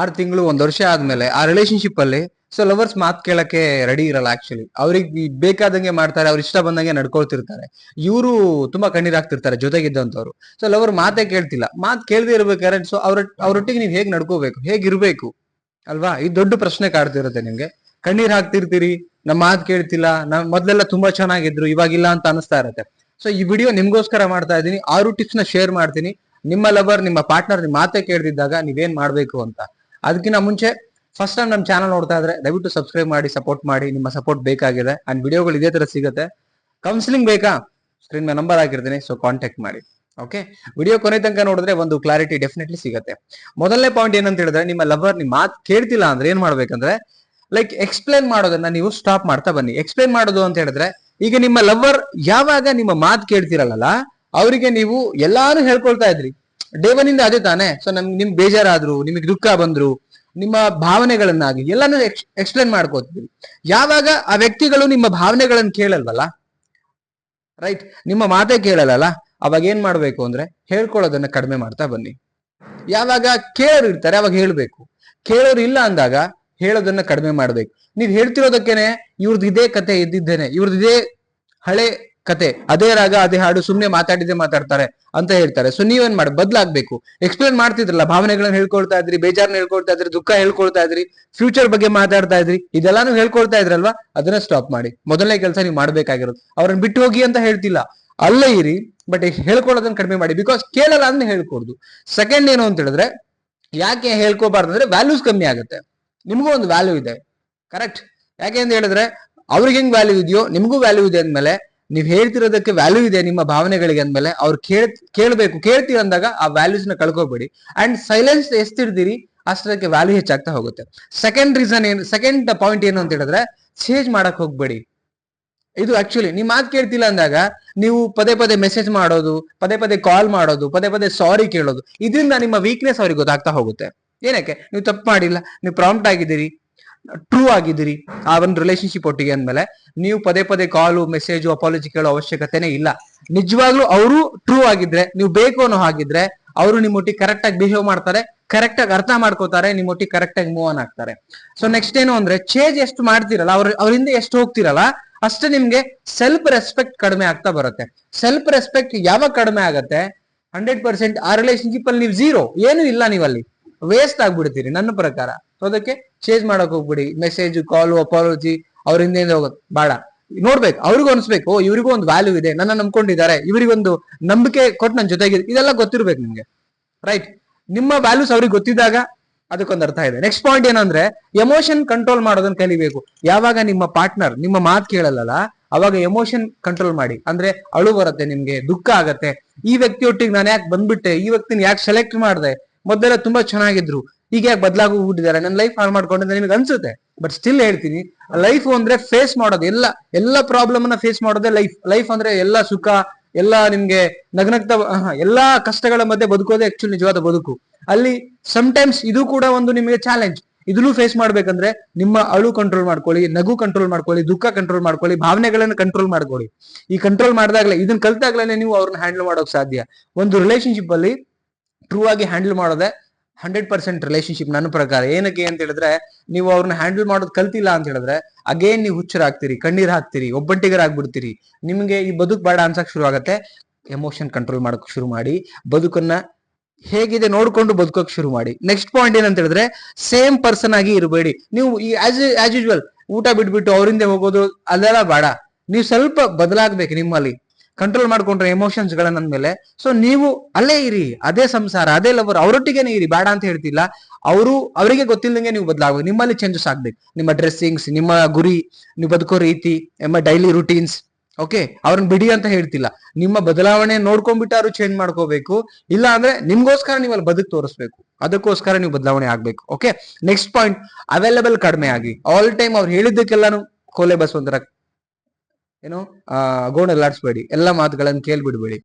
ಆರು ತಿಂಗಳು, ಒಂದು ವರ್ಷ ಆದ್ಮೇಲೆ ಆ ರಿಲೇಶನ್ಶಿಪ್ ಅಲ್ಲಿ ಸೊ ಲವರ್ಸ್ ಮಾತ್ ಕೇಳಕ್ಕೆ ರೆಡಿ ಇರಲ್ಲ ಆಕ್ಚುಲಿ ಅವ್ರಿಗೆ ಬೇಕಾದಂಗೆ ಮಾಡ್ತಾರೆ, ಅವ್ರ ಇಷ್ಟ ಬಂದಂಗೆ ನಡ್ಕೊಳ್ತಿರ್ತಾರೆ. ಇವರು ತುಂಬಾ ಕಣ್ಣೀರಾಗ್ತಿರ್ತಾರೆ ಜೊತೆಗಿದ್ದಂಥವ್ರು ಸೊ ಲವರ್ ಮಾತೇ ಕೇಳ್ತಿಲ್ಲ. ಮಾತ್ ಕೇಳದೆ ಇರ್ಬೇಕಾದ್ರೆ ಸೊ ಅವ್ರ, ಅವ್ರೊಟ್ಟಿಗೆ ನೀವು ಹೇಗ್ ನಡ್ಕೋಬೇಕು? ಹೇಗಿರ್ಬೇಕು ಅಲ್ವಾ? ಈ ದೊಡ್ಡ ಪ್ರಶ್ನೆ ಕಾಡ್ತಿರುತ್ತೆ ನಿಮ್ಗೆ. ಕಣ್ಣೀರ್ ಹಾಕ್ತಿರ್ತೀರಿ ನಮ್ಮ ಮಾತ್ ಕೇಳ್ತಿಲ್ಲ, ನಮ್ ಮೊದ್ಲೆಲ್ಲ ತುಂಬಾ ಚೆನ್ನಾಗಿದ್ರು, ಇವಾಗಿಲ್ಲ ಅಂತ ಅನಿಸ್ತಾ ಇರತ್ತೆ. ಸೊ ಈ ವಿಡಿಯೋ ನಿಮ್ಗೋಸ್ಕರ ಮಾಡ್ತಾ ಇದ್ದೀನಿ. ಆರು ಟಿಪ್ಸ್ನ ಶೇರ್ ಮಾಡ್ತೀನಿ. ನಿಮ್ಮ ಲವರ್ ನಿಮ್ಮ ಪಾರ್ಟ್ನರ್ ನಿಮ್ಮ ಮಾತೇ ಕೇಳ್ದಿದ್ದಾಗ ನೀವೇನ್ ಮಾಡ್ಬೇಕು ಅಂತ. ಅದಕ್ಕಿಂತ ಮುಂಚೆ ಫಸ್ಟ್ ಟೈಮ್ ನಮ್ಮ ಚಾನಲ್ ನೋಡ್ತಾ ಇದ್ರೆ ದಯವಿಟ್ಟು ಸಬ್ಸ್ಕ್ರೈಬ್ ಮಾಡಿ ಸಪೋರ್ಟ್ ಮಾಡಿ, ನಿಮ್ಮ ಸಪೋರ್ಟ್ ಬೇಕಾಗಿದೆ. ಅಂಡ್ ವಿಡಿಯೋಗಳು ಇದೇ ತರ ಸಿಗುತ್ತೆ. ಕೌನ್ಸಿಲಿಂಗ್ ಬೇಕಾ? ಸ್ಕ್ರೀನ್ ಮೇಲೆ ನಂಬರ್ ಹಾಕಿರ್ತೀನಿ ಸೊ ಕಾಂಟ್ಯಾಕ್ಟ್ ಮಾಡಿ. ಓಕೆ ವಿಡಿಯೋ ಕೊನೆ ತನಕ ನೋಡಿದ್ರೆ ಒಂದು ಕ್ಲಾರಿಟಿ ಡೆಫಿನೆಟ್ಲಿ ಸಿಗುತ್ತೆ. ಮೊದಲನೇ ಪಾಯಿಂಟ್ ಏನಂತ ಹೇಳಿದ್ರೆ, ನಿಮ್ಮ ಲವರ್ ನಿಮ್ಮ ಮಾತು ಕೇಳ್ತಿಲ್ಲ ಅಂದ್ರೆ ಏನ್ ಮಾಡ್ಬೇಕಂದ್ರೆ ಲೈಕ್ ಎಕ್ಸ್ಪ್ಲೇನ್ ಮಾಡೋದನ್ನ ನೀವು ಸ್ಟಾಪ್ ಮಾಡ್ತಾ ಬನ್ನಿ. ಎಕ್ಸ್ಪ್ಲೇನ್ ಮಾಡೋದು ಅಂತ ಹೇಳಿದ್ರೆ, ಈಗ ನಿಮ್ಮ ಲವರ್ ಯಾವಾಗ ನಿಮ್ಮ ಮಾತು ಕೇಳ್ತಿರಲ್ಲ, ಅವರಿಗೆ ನೀವು ಎಲ್ಲಾನು ಹೇಳ್ಕೊಳ್ತಾ ಇದ್ರಿ. ಡೇವನಿಂದ ಅದೇ ತಾನೆ. ಸೊ ನಮ್ಗೆ ನಿಮ್ ಬೇಜಾರಾದ್ರು, ನಿಮಗೆ ದುಃಖ ಬಂದ್ರು, ನಿಮ್ಮ ಭಾವನೆಗಳನ್ನಾಗಿ ಎಲ್ಲಾನು ಎಕ್ಸ್ಪ್ಲೇನ್ ಮಾಡ್ಕೋತೀವಿ. ಯಾವಾಗ ಆ ವ್ಯಕ್ತಿಗಳು ನಿಮ್ಮ ಭಾವನೆಗಳನ್ನ ಕೇಳಲ್ವಲ್ಲ? ರೈಟ್ ನಿಮ್ಮ ಮಾತೇ ಕೇಳಲ್ಲ ಅವಾಗ ಏನ್ ಮಾಡ್ಬೇಕು ಅಂದ್ರೆ ಹೇಳ್ಕೊಳ್ಳೋದನ್ನ ಕಡಿಮೆ ಮಾಡ್ತಾ ಬನ್ನಿ. ಯಾವಾಗ ಕೇಳೋರು ಇರ್ತಾರೆ, ಅವಾಗ ಹೇಳ್ಬೇಕು. ಕೇಳೋರು ಇಲ್ಲ ಅಂದಾಗ ಹೇಳೋದನ್ನ ಕಡಿಮೆ ಮಾಡ್ಬೇಕು. ನೀವ್ ಹೇಳ್ತಿರೋದಕ್ಕೇನೆ ಇವ್ರದ್ದು ಇದೇ ಕತೆ ಇದ್ದಿದ್ದೇನೆ ಇವ್ರದ್ದು ಇದೇ ಹಳೆ ಕತೆ. ಅದೇ ರಾಗ, ಅದೇ ಹಾಡು ಸುಮ್ನೆ ಮಾತಾಡಿದೆ ಮಾತಾಡ್ತಾರೆ ಅಂತ ಹೇಳ್ತಾರೆ. ಸೊ ನೀವೇನ್ ಮಾಡಿ, ಬದ್ಲಾಗ್ಬೇಕು. ಎಕ್ಸ್ಪ್ಲೇನ್ ಮಾಡ್ತಿದ್ರಲ್ಲ, ಭಾವನೆಗಳನ್ನ ಹೇಳ್ಕೊಳ್ತಾ ಇದ್ರಿ, ಬೇಜಾರ್ನ ಹೇಳ್ಕೊಳ್ತಾ ಇದ್ರಿ, ದುಃಖ ಹೇಳ್ಕೊಳ್ತಾ ಇದ್ರಿ ಫ್ಯೂಚರ್ ಬಗ್ಗೆ ಮಾತಾಡ್ತಾ ಇದ್ರಿ, ಇದೆಲ್ಲಾನು ಹೇಳ್ಕೊಳ್ತಾ ಇದ್ರಲ್ವಾ? ಅದನ್ನ ಸ್ಟಾಪ್ ಮಾಡಿ. ಮೊದಲನೇ ಕೆಲಸ ನೀವು ಮಾಡ್ಬೇಕಾಗಿರೋದು. ಅವ್ರನ್ನ ಬಿಟ್ಟು ಹೋಗಿ ಅಂತ ಹೇಳ್ತಿಲ್ಲ. ಅಲ್ಲೇ ಇರಿ ಬಟ್ ಹೇಳ್ಕೊಳ್ಳೋದನ್ನ ಕಡಿಮೆ ಮಾಡಿ. ಬಿಕಾಸ್ ಕೇಳಲ್ಲ ಅಂದ್ರೆ ಹೇಳ್ಕೊಡ್ದು. ಸೆಕೆಂಡ್ ಏನು ಅಂತ ಹೇಳಿದ್ರೆ, ಯಾಕೆ ಹೇಳ್ಕೋಬಾರ್ದು ಅಂದ್ರೆ ವ್ಯಾಲ್ಯೂಸ್ ಕಮ್ಮಿ ಆಗುತ್ತೆ. ನಿಮಗೂ ಒಂದು ವ್ಯಾಲ್ಯೂ ಇದೆ. ಕರೆಕ್ಟ್ ಯಾಕೆ ಅಂತ ಹೇಳಿದ್ರೆ, ಅವ್ರಿಗೆ ಹೆಂಗ್ ವ್ಯಾಲ್ಯೂ ಇದೆಯೋ, ನಿಮಗೂ ವ್ಯಾಲ್ಯೂ ಇದೆ ಅಂದ್ಮೇಲೆ ನೀವ್ ಹೇಳ್ತಿರೋದಕ್ಕೆ ವ್ಯಾಲ್ಯೂ ಇದೆ ನಿಮ್ಮ ಭಾವನೆಗಳಿಗೆ ಅಂದ್ಮೇಲೆ ಅವ್ರು ಕೇಳ್, ಕೇಳ್ಬೇಕು, ಕೇಳ್ತೀವಿ ಅಂದಾಗ ಆ ವ್ಯಾಲ್ಯೂಸ್ನ ಕಳ್ಕೊಬೇಡಿ. ಅಂಡ್ ಸೈಲೆನ್ಸ್ ಎಷ್ಟಿರ್ದಿರಿ ಅಷ್ಟಕ್ಕೆ ವ್ಯಾಲ್ಯೂ ಹೆಚ್ಚಾಗ್ತಾ ಹೋಗುತ್ತೆ. ಸೆಕೆಂಡ್ ರೀಸನ್ ಏನು ಸೆಕೆಂಡ್ ಪಾಯಿಂಟ್ ಏನು ಅಂತ ಹೇಳಿದ್ರೆ ಚೇಂಜ್ ಮಾಡಕ್ ಹೋಗ್ಬೇಡಿ. ಇದು ಆಕ್ಚುಲಿ ನಿಮ್ ಮಾತು ಕೇಳ್ತಿಲ್ಲ ಅಂದಾಗ, ನೀವು ಪದೇ ಪದೇ ಮೆಸೇಜ್ ಮಾಡೋದು, ಪದೇ ಪದೇ ಕಾಲ್ ಮಾಡೋದು, ಪದೇ ಪದೇ ಸಾರಿ ಕೇಳೋದು, ಇದರಿಂದ ನಿಮ್ಮ ವೀಕ್ನೆಸ್ ಅವ್ರಿಗೆ ಗೊತ್ತಾಗ್ತಾ ಹೋಗುತ್ತೆ. ಏನಕ್ಕೆ? ನೀವು ತಪ್ಪು ಮಾಡಿಲ್ಲ, ನೀವು ಪ್ರಾಂಪ್ಟ್ ಆಗಿದ್ದೀರಿ ಟ್ರೂ ಆಗಿದ್ದೀರಿ. ಆ ಒಂದು ರಿಲೇಶನ್ಶಿಪ್ ಒಟ್ಟಿಗೆ ಅಂದ್ಮೇಲೆ ನೀವು ಪದೇ ಪದೇ ಕಾಲು ಮೆಸೇಜು ಅಪಾಲಜಿ ಕೇಳೋ ಅವಶ್ಯಕತೆನೇ ಇಲ್ಲ. ನಿಜವಾಗ್ಲೂ ಅವರು ಟ್ರೂ ಆಗಿದ್ರೆ, ನೀವು ಬೇಕು ಅನ್ನೋ ಹಾಗಿದ್ರೆ ಅವರು ನಿಮ್ಮೊಟ್ಟಿಗೆ ಕರೆಕ್ಟ್ ಆಗಿ ಬಿಹೇವ್ ಮಾಡ್ತಾರೆ ಕರೆಕ್ಟ್ ಆಗಿ ಅರ್ಥ ಮಾಡ್ಕೋತಾರೆ ನಿಮ್ಮೊಟ್ಟಿಗೆ ಕರೆಕ್ಟ್ ಆಗಿ ಮೂವ್ ಆನ್ ಆಗ್ತಾರೆ. ಸೊ ನೆಕ್ಸ್ಟ್ ಏನು ಅಂದ್ರೆ ಚೇಂಜ್ ಎಷ್ಟು ಮಾಡ್ತಿರಲ್ಲ, ಅವ್ರ ಅವರಿಂದ ಎಷ್ಟು ಹೋಗ್ತಿರಲ್ಲ, ಅಷ್ಟೇ ನಿಮ್ಗೆ ಸೆಲ್ಫ್ ರೆಸ್ಪೆಕ್ಟ್ ಕಡಿಮೆ ಆಗ್ತಾ ಬರುತ್ತೆ. ಸೆಲ್ಫ್ ರೆಸ್ಪೆಕ್ಟ್ ಯಾವಾಗ ಕಡಿಮೆ ಆಗತ್ತೆ? ಹಂಡ್ರೆಡ್ ಪರ್ಸೆಂಟ್ ಆ ರಿಲೇಶನ್ಶಿಪ್ ಅಲ್ಲಿ ನೀವು ಝೀರೋ ಏನು ಇಲ್ಲ ನೀವಲ್ಲಿ. ವೇಸ್ಟ್ ಆಗ್ಬಿಡ್ತೀರಿ, ನನ್ನ ಪ್ರಕಾರ. ಅದಕ್ಕೆ ಚೇಂಜ್ ಮಾಡಕ್ ಹೋಗ್ಬಿಡಿ. ಮೆಸೇಜ್ ಕಾಲ್ ಅಪಾಲಜಿ ಅವ್ರ ಹಿಂದೆ ಹೋಗೋದು. ಬೇಡ. ನೋಡ್ಬೇಕು, ಅವ್ರಿಗೂ ಅನ್ಸ್ಬೇಕು ಇವ್ರಿಗೂ ಒಂದು ವ್ಯಾಲ್ಯೂ ಇದೆ, ನನ್ನ ನಂಬ್ಕೊಂಡಿದ್ದಾರೆ, ಇವರಿಗೊಂದು ನಂಬಿಕೆ ಕೊಟ್ಟು ನನ್ನ ಜೊತೆಗೆ ಇದೆಲ್ಲ ಗೊತ್ತಿರ್ಬೇಕು ನಿಮ್ಗೆ. ರೈಟ್ ನಿಮ್ಮ ವ್ಯಾಲ್ಯೂಸ್ ಅವ್ರಿಗೆ ಗೊತ್ತಿದ್ದಾಗ ಅದಕ್ಕೊಂದು ಅರ್ಥ ಇದೆ. ನೆಕ್ಸ್ಟ್ ಪಾಯಿಂಟ್ ಏನಂದ್ರೆ ಎಮೋಷನ್ ಕಂಟ್ರೋಲ್ ಮಾಡೋದನ್ನ ಕಲಿಬೇಕು. ಯಾವಾಗ ನಿಮ್ಮ ಪಾರ್ಟ್ನರ್ ನಿಮ್ಮ ಮಾತು ಕೇಳಲ್ಲ ಅವಾಗ ಎಮೋಷನ್ ಕಂಟ್ರೋಲ್ ಮಾಡಿ. ಅಂದ್ರೆ ಅಳು ಬರುತ್ತೆ ನಿಮ್ಗೆ, ದುಃಖ ಆಗತ್ತೆ. ಈ ವ್ಯಕ್ತಿಯೊಟ್ಟಿಗೆ ನಾನು ಯಾಕೆ ಬಂದ್ಬಿಟ್ಟೆ, ಈ ವ್ಯಕ್ತಿನ ಯಾಕೆ ಸೆಲೆಕ್ಟ್ ಮಾಡಿದೆ? ಮೊದಲೆಲ್ಲ ತುಂಬಾ ಚೆನ್ನಾಗಿದ್ರು. ಈಗ ಯಾಕೆ ಬದಲಾಗೋಗ್ಬಿಟ್ಟಿದ್ದಾರೆ ನನ್ನ ಲೈಫ್ ಹಾಳು ಮಾಡ್ಕೊಂಡ್ರೆ ನಿಮಗೆ ಅನ್ಸುತ್ತೆ. ಬಟ್ ಸ್ಟಿಲ್ ಹೇಳ್ತೀನಿ ಲೈಫ್ ಅಂದ್ರೆ ಫೇಸ್ ಮಾಡೋದು, ಎಲ್ಲ ಎಲ್ಲ ಪ್ರಾಬ್ಲಮ್ ಅನ್ನ ಫೇಸ್ ಮಾಡೋದೇ ಲೈಫ್ ಲೈಫ್ ಅಂದ್ರೆ ಎಲ್ಲ ಸುಖ, ಎಲ್ಲ ನಿಮ್ಗೆ ನಗ್ನಗ್ತ ಎಲ್ಲಾ ಕಷ್ಟಗಳ ಮಧ್ಯೆ ಬದುಕೋದೇ ಆಕ್ಚುಲಿ ನಿಜವಾದ ಬದುಕು. ಅಲ್ಲಿ ಟೈಮ್ಸ್ ಇದು ಕೂಡ ಒಂದು ನಿಮಗೆ ಚಾಲೆಂಜ್ ಇದನ್ನು ಫೇಸ್ ಮಾಡ್ಬೇಕಂದ್ರೆ ನಿಮ್ಮ ಅಳು ಕಂಟ್ರೋಲ್ ಮಾಡ್ಕೊಳ್ಳಿ, ನಗು ಕಂಟ್ರೋಲ್ ಮಾಡ್ಕೊಳ್ಳಿ, ದುಃಖ ಕಂಟ್ರೋಲ್ ಮಾಡ್ಕೊಳ್ಳಿ, ಭಾವನೆಗಳನ್ನ ಕಂಟ್ರೋಲ್ ಮಾಡ್ಕೊಳ್ಳಿ. ಈ ಕಂಟ್ರೋಲ್ ಮಾಡಿದಾಗ್ಲೇ, ಇದನ್ನ ಕಲ್ತಾಗ್ಲೇ ನೀವು ಅವ್ರನ್ನ ಹ್ಯಾಂಡಲ್ ಮಾಡೋಕ್ ಸಾಧ್ಯ. ಒಂದು ರಿಲೇಶನ್ಶಿಪ್ ಅಲ್ಲಿ ಟ್ರೂ ಆಗಿ ಹ್ಯಾಂಡಲ್ ಮಾಡೋದೇ ಹಂಡ್ರೆಡ್ ಪರ್ಸೆಂಟ್ ರಿಲೇಶನ್ಶಿಪ್ ನನ್ನ ಪ್ರಕಾರ. ಏನಕ್ಕೆ ಅಂತ ಹೇಳಿದ್ರೆ, ನೀವು ಅವ್ರನ್ನ ಹ್ಯಾಂಡಲ್ ಮಾಡೋದು ಕಲ್ತಿಲ್ಲ ಅಂತ ಹೇಳಿದ್ರೆ ಅಗೇನ್ ನೀವು ಹುಚ್ಚರಾಗ್ತೀರಿ ಕಣ್ಣೀರ್ ಹಾಕ್ತೀರಿ, ಒಬ್ಬಂಟಿಗರಾಗ್ಬಿಡ್ತೀರಿ. ನಿಮ್ಗೆ ಈ ಬದುಕು ಬೇಡ ಅನ್ಸಕ್ ಶುರು ಆಗತ್ತೆ ಎಮೋಷನ್ ಕಂಟ್ರೋಲ್ ಮಾಡಕ್ ಶುರು ಮಾಡಿ, ಬದುಕನ್ನ ಹೇಗಿದೆ ನೋಡ್ಕೊಂಡು ಬದುಕೋಕ್ ಶುರು ಮಾಡಿ. ನೆಕ್ಸ್ಟ್ ಪಾಯಿಂಟ್ ಏನಂತ ಹೇಳಿದ್ರೆ ಸೇಮ್ ಪರ್ಸನ್ ಆಗಿ ಇರಬೇಡಿ. ನೀವು ಈ ಆಸ್ ಆಸ್ ಯೂಶುವಲ್ ಊಟ ಬಿಟ್ಬಿಟ್ಟು ಅವರಿಂದ ಹೋಗೋದು ಅದೆಲ್ಲ ಬೇಡ. ನೀವು ಸ್ವಲ್ಪ ಬದಲಾಗ್ಬೇಕು ನಿಮ್ಮಲ್ಲಿ. ಕಂಟ್ರೋಲ್ ಮಾಡ್ಕೊಂಡ್ರೆ ಎಮೋಷನ್ಸ್ ಗಳನ್ನ ಮೇಲೆ. ಸೊ ನೀವು ಅಲ್ಲೇ ಇರಿ, ಅದೇ ಸಂಸಾರ, ಅದೇ ಲವರ್ ಅವರೊಟ್ಟಿಗೆನೇ ಇರಿ, ಬೇಡ ಅಂತ ಹೇಳ್ತಿಲ್ಲ. ಅವರು, ಅವರಿಗೆ ಗೊತ್ತಿಲ್ಲದಂಗೆ ನೀವು ಬದಲಾಗಬೇಕು. ನಿಮ್ಮಲ್ಲಿ ಚೇಂಜಸ್ ಆಗ್ಬೇಕು. ನಿಮ್ಮ ಡ್ರೆಸ್ಸಿಂಗ್ಸ್ ನಿಮ್ಮ ಗುರಿ, ನೀವು ಬದುಕೋ ರೀತಿ, ನಿಮ್ಮ ಡೈಲಿ ರುಟೀನ್ಸ್ ಓಕೆ ಅವ್ರನ್ನ ಬಿಡಿ ಅಂತ ಹೇಳ್ತಿಲ್ಲ. ನಿಮ್ಮ ಬದಲಾವಣೆ ನೋಡ್ಕೊಂಡ್ಬಿಟ್ಟು ಅವರು ಚೇಂಜ್ ಮಾಡ್ಕೋಬೇಕು. ಇಲ್ಲ ಅಂದ್ರೆ ನಿಮ್ಗೋಸ್ಕರ ನೀವು ಬದುಕು ತೋರಿಸ್ಬೇಕು. ಅದಕ್ಕೋಸ್ಕರ ನೀವು ಬದಲಾವಣೆ ಆಗ್ಬೇಕು ಓಕೆ ನೆಕ್ಸ್ಟ್ ಪಾಯಿಂಟ್ ಅವೈಲೇಬಲ್ ಕಡಿಮೆ ಆಗಿ. ಆಲ್ ಟೈಮ್ ಅವ್ರು ಹೇಳಿದ್ದಕ್ಕೆಲ್ಲಾನು ಕೋಲೆ ಬಸ್ ಒಂಥರ ಏನೋ ಗೋಣಲ್ಲಾಡ್ಸ್ಬೇಡಿ ಎಲ್ಲ ಮಾತುಗಳನ್ನು ಕೇಳ್ಬಿಡ್ಬೇಡಿ.